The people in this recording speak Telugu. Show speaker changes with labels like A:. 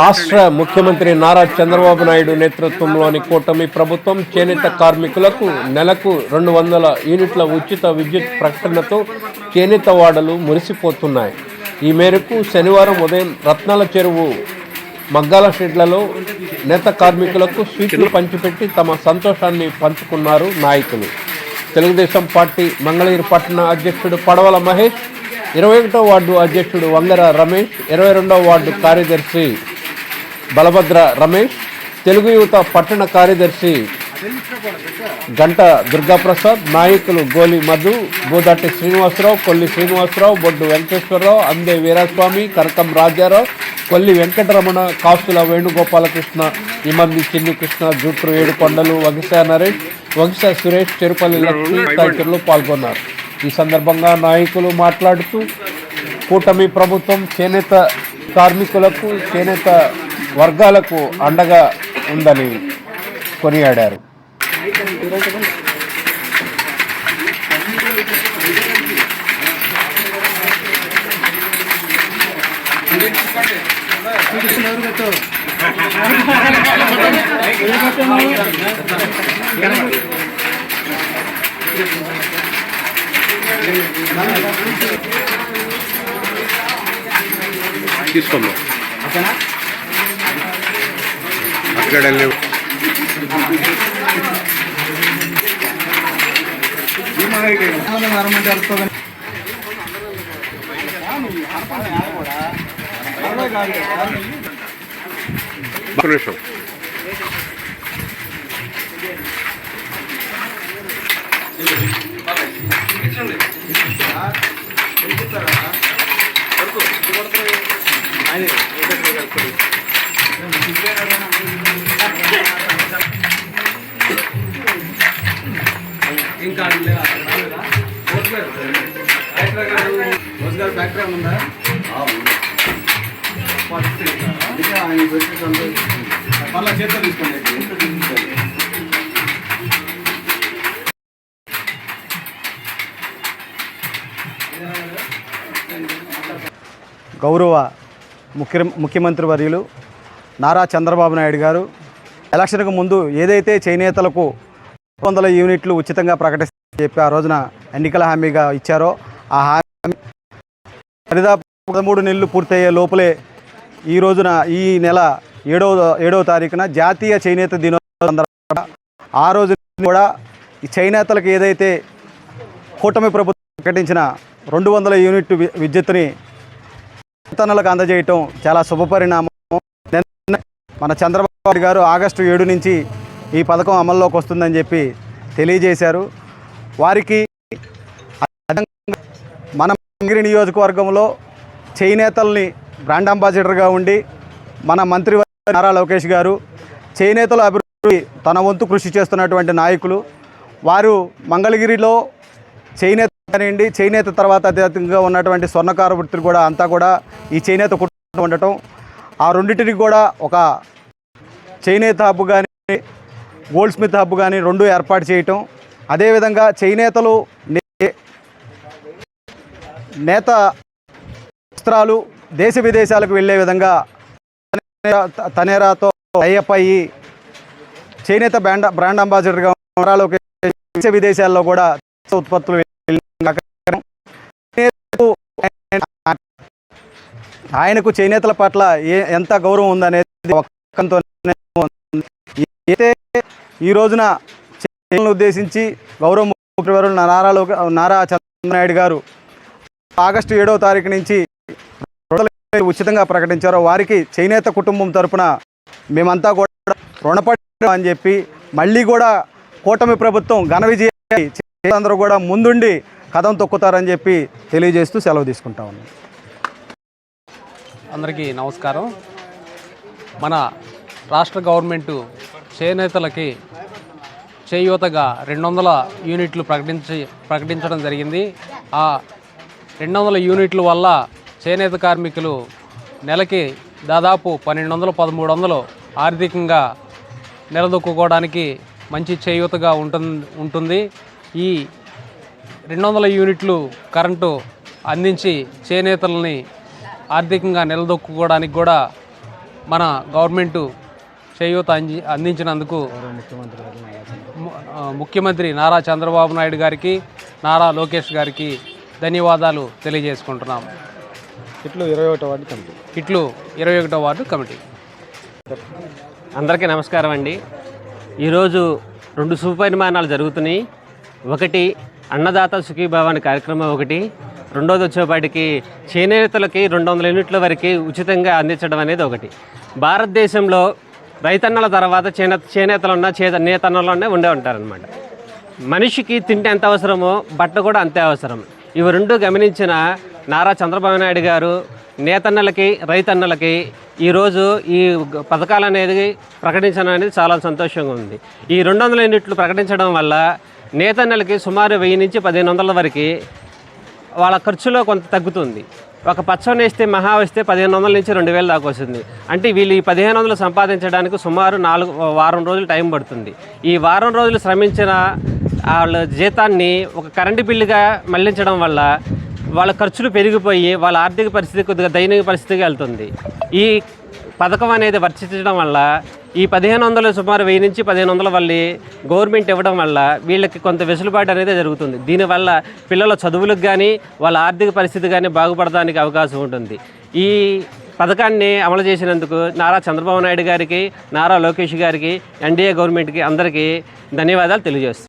A: రాష్ట్ర ముఖ్యమంత్రి నారా చంద్రబాబు నాయుడు నేతృత్వంలోని కూటమి ప్రభుత్వం చేనేత కార్మికులకు నెలకు రెండు వందల యూనిట్ల ఉచిత విద్యుత్ ప్రకటనతో చేనేత వాడలు మురిసిపోతున్నాయి. ఈ మేరకు శనివారం ఉదయం రత్నాల చెరువు మగ్గాల షెడ్లలో నేత కార్మికులకు స్వీట్లు పంచిపెట్టి తమ సంతోషాన్ని పంచుకున్నారు నాయకులు. తెలుగుదేశం పార్టీ మంగళగిరి పట్టణ అధ్యక్షుడు పడవల మహేష్ ఇరవై ఒకటో వార్డు అధ్యక్షుడు వంగర రమేష్ ఇరవై రెండవ వార్డు కార్యదర్శి బలభద్ర రమేష్ తెలుగు యువత పట్టణ కార్యదర్శి గంట దుర్గాప్రసాద్ నాయకులు గోలి మధు బోదాటి శ్రీనివాసరావు కొల్లి శ్రీనివాసరావు బొడ్డు వెంకటేశ్వరరావు అందే వీరాస్వామి కరకం రాజారావు కొల్లి వెంకటరమణ కాసుల వేణుగోపాలకృష్ణ ఇమంది చిన్ని కృష్ణ జుట్రు ఏడుకొండలు వగిస నరేష్ వగిస సురేష్ చెరుపల్లి లక్ష్మి తదితరులు పాల్గొన్నారు. ఈ సందర్భంగా నాయకులు మాట్లాడుతూ కూటమి ప్రభుత్వం చేనేత కార్మికులకు చేనేత వర్గాలకు అండగా ఉందని కొనియాడారు.
B: తీసుకోమ్మా అక్కడ వెళ్ళి ఒక్క నిమిషం.
C: రోజుగారు ఫ్యాక్టరీ ఏమైనా ఉందా. అందుకే ఆయన పెట్టి సంతోషం. మళ్ళీ చేతితో తీసుకోండి. ఇంట్లో తీసుకోండి. గౌరవ ముఖ్య ముఖ్యమంత్రి వర్యులు నారా చంద్రబాబు నాయుడు గారు ఎలక్షన్కు ముందు ఏదైతే చేనేతలకు వందల యూనిట్లు ఉచితంగా ప్రకటిస్తారని చెప్పి ఆ రోజున ఎన్నికల హామీగా ఇచ్చారో ఆ హామీ దరిదాపు పదమూడు నెలలు పూర్తయ్యే లోపలే ఈ రోజున ఈ నెల ఏడవ ఏడవ తారీఖున జాతీయ చేనేత దినోత్సవం ఆ రోజు కూడా ఈ చేనేతలకు ఏదైతే కూటమి ప్రభుత్వం ప్రకటించిన రెండు వందల యూనిట్ విద్యుత్ని విద్యుత్తుని అందజేయటం చాలా శుభపరిణామం. నిన్న మన చంద్రబాబు నాయుడు గారు ఆగస్టు ఏడు నుంచి ఈ పథకం అమల్లోకి వస్తుందని చెప్పి తెలియజేశారు. వారికి మనం మంగిరి నియోజకవర్గంలో చేనేతల్ని బ్రాండ్ అంబాసిడర్గా ఉండి మన మంత్రి నారా లోకేష్ గారు చేనేతల అభివృద్ధి తన వంతు కృషి చేస్తున్నటువంటి నాయకులు. వారు మంగళగిరిలో చేనేత కానివ్వండి చేనేత తర్వాత అత్యధికంగా ఉన్నటువంటి స్వర్ణకార వృత్తులు కూడా అంతా కూడా ఈ చేనేత కుటుంబం ఉండటం. ఆ రెండింటిని కూడా ఒక చేనేత హబ్ కానీ గోల్డ్ స్మిత్ హబ్ కానీ రెండు ఏర్పాటు చేయటం. అదేవిధంగా చేనేతలు నేత వస్త్రాలు దేశ విదేశాలకు వెళ్ళే విధంగా తనేరాతో టైఅప్ అయ్యి చేనేత బ్రాండ్ బ్రాండ్ అంబాసిడర్గా దేశ విదేశాల్లో కూడా ఉత్పత్తులు ఆయనకు చేనేతల పట్ల ఏ ఎంత గౌరవం ఉందనేది ఒక్కంతో అయితే ఈ రోజున ఉద్దేశించి గౌరవ ముఖ్యమంత్రి నారా నారా చంద్రబాబు నాయుడు గారు ఆగస్టు ఏడవ తారీఖు నుంచి రెండు ఉచితంగా ప్రకటించారో వారికి చేనేత కుటుంబం తరపున మేమంతా కూడా రుణపడి అని చెప్పి మళ్ళీ కూడా కూటమి ప్రభుత్వం ఘన విజయం అందరూ కూడా ముందుండి కథం తొక్కుతారని చెప్పి తెలియజేస్తూ సెలవు తీసుకుంటా ఉన్నాం.
D: అందరికీ నమస్కారం. మన రాష్ట్ర గవర్నమెంటు చేనేతలకి చేయూతగా రెండు వందల యూనిట్లు ప్రకటించి ప్రకటించడం జరిగింది. ఆ రెండు వందల యూనిట్ల వల్ల చేనేత కార్మికులు నెలకి దాదాపు పన్నెండు వందలు పదమూడు వందలు ఆర్థికంగా నిలదొక్కుకోవడానికి మంచి చేయూతగా ఉంటుంది ఉంటుంది. ఈ రెండు వందల యూనిట్లు కరెంటు అందించి చేనేతలని ఆర్థికంగా నిలదొక్కుకోవడానికి కూడా మన గవర్నమెంటు చేయూత అంది అందించినందుకు ముఖ్యమంత్రి నారా చంద్రబాబు నాయుడు గారికి నారా లోకేష్ గారికి ధన్యవాదాలు తెలియజేసుకుంటున్నాం
C: ఇట్లు ఇరవై ఒకటో వార్డు కమిటీ.
D: ఇట్లు ఇరవై ఒకటో వార్డు కమిటీ.
E: అందరికీ నమస్కారం అండి. ఈరోజు రెండు శుభపరిమాణాలు జరుగుతున్నాయి. ఒకటి అన్నదాత సుఖీభావ అనే కార్యక్రమం ఒకటి. రెండోది వచ్చేపాటికి చేనేతలకి రెండు వందల యూనిట్ల వరకు ఉచితంగా అందించడం అనేది ఒకటి. భారతదేశంలో రైతన్నల తర్వాత చేనేత చేనేతలున్న చేత నేతన్నలోనే ఉండే ఉంటారనమాట మనిషికి తిండి ఎంత అవసరమో బట్ట కూడా అంతే అవసరం. ఇవి రెండు గమనించిన నారా చంద్రబాబు నాయుడు గారు నేతన్నలకి రైతన్నలకి ఈరోజు ఈ పథకాలు అనేది ప్రకటించడం అనేది చాలా సంతోషంగా ఉంది. ఈ రెండు వందల యూనిట్లు ప్రకటించడం వల్ల నేతన్నలకి సుమారు వెయ్యి నుంచి పదిహేను వందల వరకు వాళ్ళ ఖర్చులో కొంత తగ్గుతుంది. ఒక పచ్చని వేస్తే మహా వేస్తే పదిహేను వందల నుంచి రెండు వేలు దాకా వస్తుంది. అంటే వీళ్ళు ఈ పదిహేను వందలు సంపాదించడానికి సుమారు నాలుగు వారం రోజులు టైం పడుతుంది. ఈ వారం రోజులు శ్రమించిన వాళ్ళ జీతాన్ని ఒక కరెంటు బిల్లుగా మళ్ళించడం వల్ల వాళ్ళ ఖర్చులు పెరిగిపోయి వాళ్ళ ఆర్థిక పరిస్థితి కొద్దిగా దైనిక పరిస్థితికి వెళ్తుంది. ఈ పథకం అనేది వర్తించడం వల్ల ఈ పదిహేను వందలు సుమారు వెయ్యి నుంచి పదిహేను వందల వల్ల గవర్నమెంట్ ఇవ్వడం వల్ల వీళ్ళకి కొంత వెసులుబాటు అనేది జరుగుతుంది. దీనివల్ల పిల్లల చదువులకు కానీ వాళ్ళ ఆర్థిక పరిస్థితి కానీ బాగుపడడానికి అవకాశం ఉంటుంది. ఈ పథకాన్ని అమలు చేసినందుకు నారా చంద్రబాబు నాయుడు గారికి నారా లోకేష్ గారికి ఎన్డీఏ గవర్నమెంట్కి అందరికీ ధన్యవాదాలు తెలియజేస్తాను